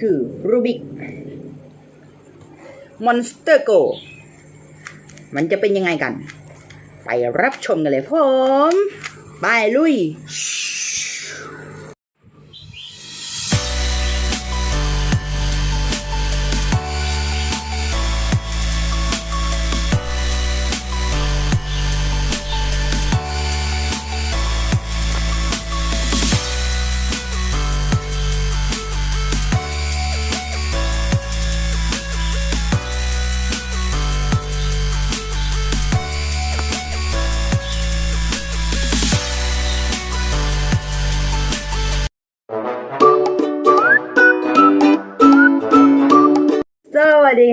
คือรูบิกมอนสเตอร์โกมันจะเป็นยังไงกัน ไปรับชมกันเลยผม ไปลุย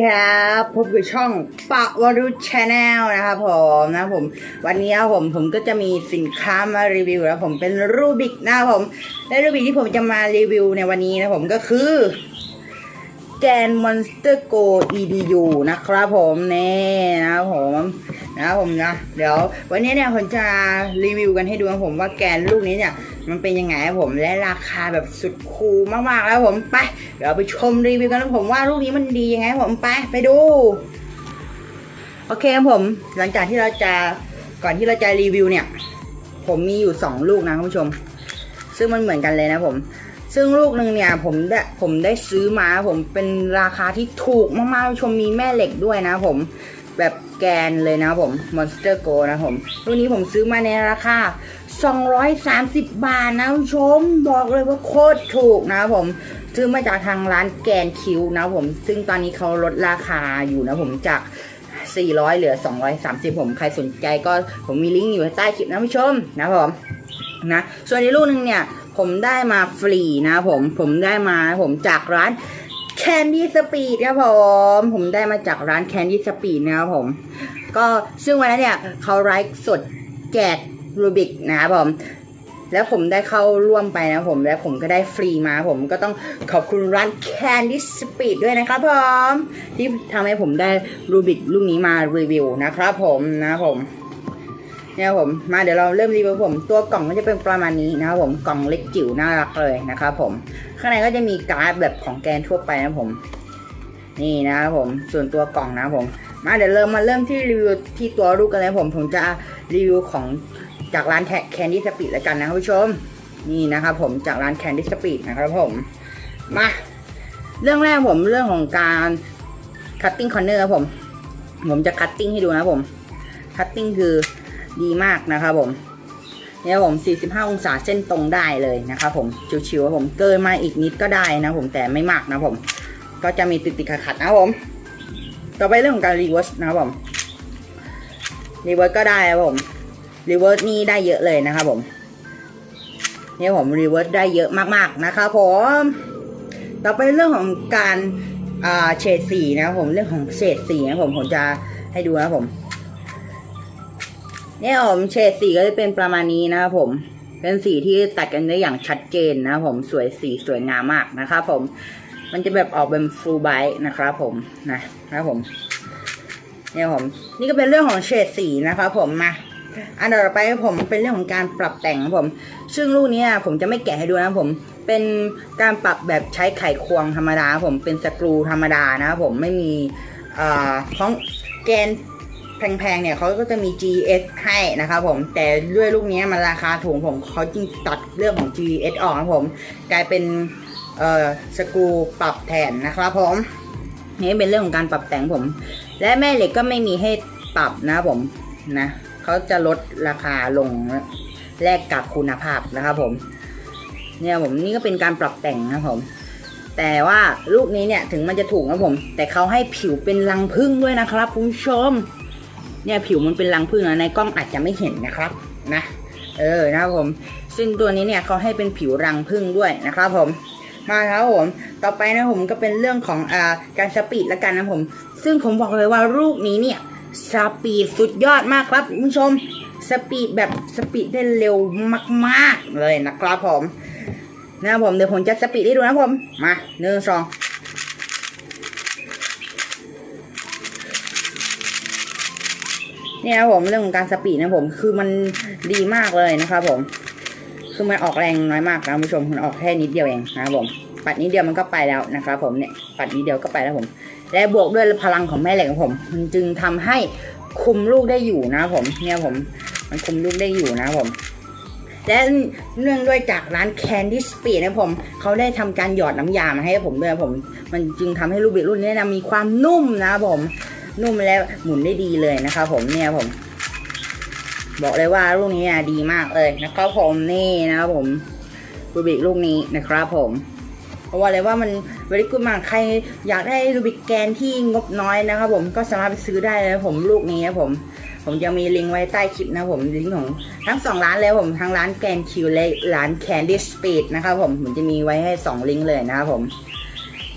ครับพบกับช่องปะวรุชแนลนะครับผมนะผม วันนี้ครับผมผมก็จะมีสินค้ามารีวิวแล้วผมเป็นรูบิกนะครับผมและรูบิกที่ผมจะมารีวิวในวันนี้นะผมก็คือ แกน Monster Go EDU นะครับผมนี่นะครับผมนะครับผมนะเดี๋ยววันนี้เนี่ยผมจะรีวิวกันให้ดูนะผมว่าแกนลูกนี้เนี่ย มันเป็นยังไงครับผมและราคาแบบสุดคูลมากๆแล้วผมไป เดี๋ยวไปชมรีวิวกันแล้วผมว่าลูกนี้มันดียังไงผมไปไปดู โอเคครับผมหลังจากที่เราจะก่อนที่เราจะรีวิวเนี่ย ผมมีอยู่สองลูกนะคุณผู้ชม ซึ่งมันเหมือนกันเลยนะผม ซึ่งลูกหนึ่งเนี่ยผมได้ผมได้ซื้อมาผมเป็นราคาที่ถูกมากๆคุณผู้ชมมีแม่เหล็กด้วยนะผมแบบแกนเลยนะผม Monster Go นะผมรุ่นนี้ผมซื้อมาในราคา 230 บาทนะคุณผู้ชม บอกเลยว่าโคตรถูกนะผม ซื้อมาจากทางร้านแกนคิวนะผม ซึ่งตอนนี้เขาลดราคาอยู่นะผมจาก 400 เหลือ 230 ผมใครสนใจก็ผมมีลิงก์อยู่ใต้คลิปนะผู้ชมนะผมนะ ส่วนในลูกหนึงเนี่ย ผมได้มาฟรีนะผมผมได้มาผมจากร้าน Candy Speed ครับผมผมได้มาจากร้าน Candy Speed นะครับผม ก็ซึ่งวันนั้นเนี่ยเขาไลฟ์สดแจกรูบิกนะครับผมแล้วผมได้เข้าร่วมไปนะผม แล้วผมก็ได้ฟรีมาผมก็ต้องขอบคุณร้าน Candy Speed ด้วยนะครับผมที่ทำให้ผมได้รูบิกลูกนี้มารีวิวนะครับผมนะครับผม เนี่ยผมมาเดี๋ยวเราเริ่มรีวิวผมตัวกล่องก็จะเป็นประมาณนี้นะครับผมกล่องเล็กจิ๋วน่ารักเลยนะครับผมข้างในก็จะมีการ์ดแบบของแกนทั่วไปนะผม นี่นะครับผมส่วนตัวกล่องนะครับผม มาเดี๋ยวเริ่มมาเริ่มที่รีวิวที่ตัวลูกกันเลยผมผมจะรีวิวของจากร้านแคนดี้สปีดแล้วกันนะครับผู้ชมนี่นะครับผมจากร้านแคนดี้สปีดนะครับผมมาเรื่องแรกผมเรื่องของการคัตติ้งคอนเนอร์ครับผม ผมจะคัตติ้งให้ดูนะผมคัตติ้งคือ ดีมากนะครับผมเนี่ยผม45 องศาเส้นตรงได้เลยนะครับผมชิวๆครับผมเกินมาอีกนิดก็ได้นะผมแต่ไม่มากนะผม ก็จะมีติดติดๆขัดๆนะผม ต่อไปเรื่องของการรีเวิร์สนะครับผมรีเวิร์สก็ได้ครับผมรีเวิร์สนี่ได้เยอะเลยนะครับผมเนี่ยผมรีเวิร์สได้เยอะมากๆนะครับผมต่อไปเรื่องของการเฉดสีนะครับผมเรื่องของเฉดสีนะผมผมจะให้ดูนะผม เนี่ยผมเฉดสีก็จะเป็นประมาณนี้นะครับผม เป็นสีที่ตัดกันได้อย่างชัดเจนนะครับผมสวยสีสวยงามมากนะครับผม มันจะแบบออกเป็นฟูลไบต์นะครับผมนะนะครับผม เนี่ยผม นี่ก็เป็นเรื่องของเฉดสีนะครับผมมาอันต่อไปผมเป็นเรื่องของการปรับแต่งครับผม ซึ่งลูกนี้ผมจะไม่แกะให้ดูนะครับผม เป็นการปรับแบบใช้ไขควงธรรมดาครับผมเป็นสกรูธรรมดานะครับผมไม่มีอ่าของแกน แพงๆเนี่ยเขาก็จะมี GS ให้นะครับผมแต่ด้วยลูกนี้มันราคาถูกผมเขาจึงตัดเรื่องของ GS ออกนะครับผมกลายเป็นเอ่อสกูปรับแทนนะครับผมนี่เป็นเรื่องของการปรับแต่งผม และแม่เหล็กก็ไม่มีให้ปรับนะครับผมนะเขาจะลดราคาลงแลกกับคุณภาพนะครับผม เนี่ยผมนี่ก็เป็นการปรับแต่งนะครับผม แต่ว่าลูกนี้เนี่ยถึงมันจะถูกนะผม แต่เขาให้ผิวเป็นรังผึ้งด้วยนะครับคุณผู้ชม เนี่ยผิวมันเป็นรังผึ้งนะในกล้องอาจจะไม่เห็นนะครับนะเออนะครับผม ซึ่งตัวนี้เนี่ยเขาให้เป็นผิวรังผึ้งด้วยนะครับผมมาครับผม ต่อไปนะผมก็เป็นเรื่องของอ่าการสปีดละกันนะผม ซึ่งผมบอกเลยว่าลูกนี้เนี่ยสปีดสุดยอดมากครับคุณผู้ชมสปีดแบบสปีดได้เร็วมาก ๆ เลยนะครับผมนะครับผมเดี๋ยวผมจะสปีดให้ดูนะผม มาหนึ่งสอง เนี่ยครับผมเรื่องของการสปีดนะผมคือมันดีมากเลยนะครับผม คือมันออกแรงน้อยมากนะคุณผู้ชมมันออกแค่นิดเดียวเองนะครับผมปัดนี้เดียวมันก็ไปแล้วนะครับผมเนี่ยปัดนี้เดียวก็ไปแล้วผม และบวกด้วยพลังของแม่เหล็กของผมมันจึงทำให้คุมลูกได้อยู่นะผมเนี่ยผมมันคุมลูกได้อยู่นะผมและเนื่องด้วยจากร้าน Candy Speed นะผมเขาได้ทำการหยอดน้ำยามาให้ผมด้วยผม มันจึงทำให้ลูกบิดรุ่นนี้นะมีความนุ่มนะครับผม นุ่มแล้วหมุนได้ดีเลยนะครับผมเนี่ยผม บอกเลยว่าลูกนี้อะดีมากเลยนะครับผมนี่นะครับผมรูบิกลูกนี้นะครับผมเพราะว่าเลยว่ามันเวลิกูดมากใครอยากได้รูบิกแกนที่งบน้อยนะครับผมก็สามารถไปซื้อได้เลยผมลูกนี้นะผม ผมจะมีลิงก์ไว้ใต้คลิปนะผมลิงก์ของทั้งสองร้านเลยผมทั้งร้านแกนคิวและร้าน Candy Speed นะครับผมผมจะมีไว้ให้สองลิงก์เลยนะครับผม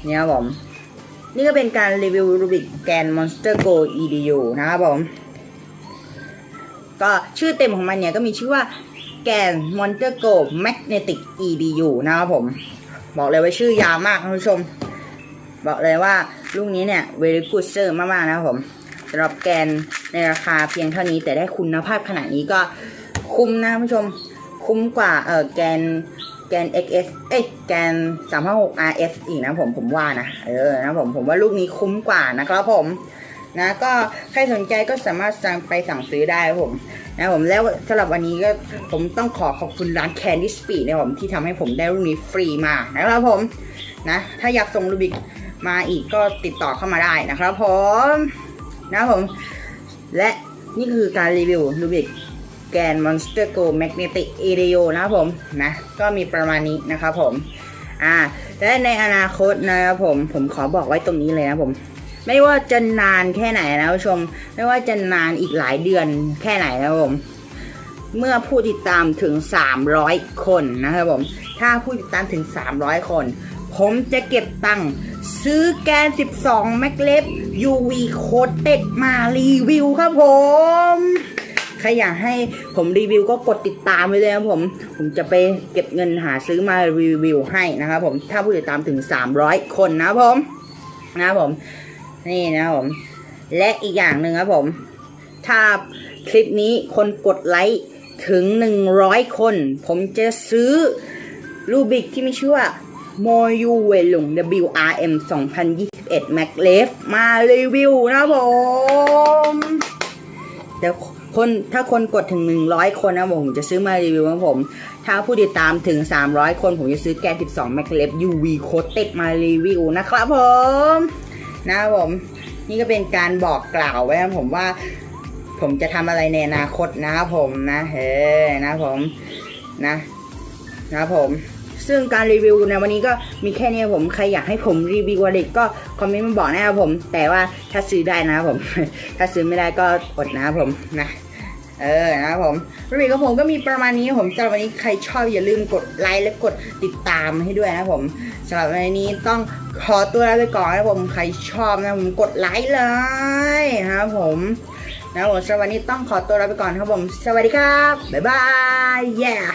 เนี่ยครับผม นี่ก็เป็นการรีวิวรูบิกแกน Monster Go EDU นะครับผม ก็ชื่อเต็มของมันเนี่ยก็มีชื่อว่าแกน Monster Go Magnetic EDU นะครับผม บอกเลยว่าชื่อยาวมากท่านผู้ชม บอกเลยว่าลูกนี้เนี่ย very good sir มากๆนะครับผมสำหรับแกนในราคาเพียงเท่านี้แต่ได้คุณภาพขนาดนี้ก็คุ้มนะท่านผู้ชม คุ้มกว่าเออแกนแกน XS เอ้ยแกน 356 RS อีกนะผมผมว่านะ เออนะผมผมว่าลูกนี้คุ้มกว่านะครับผมนะก็ใครสนใจก็สามารถสั่งไปสั่งซื้อได้ผมนะผมแล้วสำหรับวันนี้ก็ผมต้องขอขอบคุณร้าน Candy Speed นะผมที่ทำให้ผมได้รุ่นนี้ฟรีมานะครับผมนะถ้าอยากส่งรูบิกมาอีกก็ติดต่อเข้ามาได้นะครับผมนะผม และนี่คือการรีวิวรูบิก แกน Monster Go Magnetic a r e o นะครับผมนะ ก็มีประมาณนี้นะครับผม อ่า และในอนาคตนะครับผม ผมขอบอกไว้ตรงนี้เลยนะผม ไม่ว่าจะนานแค่ไหนนะผู้ชม ไม่ว่าจะนานอีกหลายเดือนแค่ไหนนะผม เมื่อผู้ติดตามถึง 300 คนนะครับผม ถ้าผู้ติดตามถึง 300 คน ผมจะเก็บตังค์ซื้อแกน 12 แมกเล็บ UV โคตเต็ดมารีวิวครับผม ใครอยากให้ผมรีวิวก็กดติดตามไว้เลยครับผม ผมจะไปเก็บเงินหาซื้อมารีวิวให้นะครับผม ถ้าผู้ติดตามถึง 300 คนนะครับผม นะครับผม นี่นะผม และอีกอย่างหนึ่งครับผม ถ้าคลิปนี้คนกดไลค์ถึง 100 คน ผมจะซื้อรูบิกที่มีชื่อว่า m o y u w e l u n g WRM 2021 Mac l e f มารีวิวนะครับผมแต่ คนถ้าคนกดถึง 100 คนนะผมจะซื้อมารีวิวครับผม ถ้าผู้ติดตามถึง 300 คนผมจะซื้อแกน 12 Mac l e f UV Coated มารีวิวนะครับผมนะครับผม นี่ก็เป็นการบอกกล่าวไว้นะผมว่า ผมจะทำอะไรในอนาคตนะครับผมนะเฮ้นะครับผมนะนะครับผม ซึ่งการรีวิวในวันนี้ก็มีแค่นี้ผม ใครอยากให้ผมรีวิวอะไรก็คอมเมนต์มาบอกนะครับผม แต่ว่าถ้าซื้อได้นะครับผม ถ้าซื้อไม่ได้ก็อดนะครับผมนะเออนะครับผมรีวิวของผมก็มีประมาณนี้ผมสำหรับวันนี้ใครชอบอย่าลืมกดไลค์และกดติดตามให้ด้วยนะครับผมสำหรับวันนี้ต้องขอตัวลาไปก่อนนะครับผมใครชอบนะผมกดไลค์เลยนะครับผมนะผมสำหรับวันนี้ต้องขอตัวลาไปก่อนครับผม สวัสดีครับ บ๊ายบาย yeah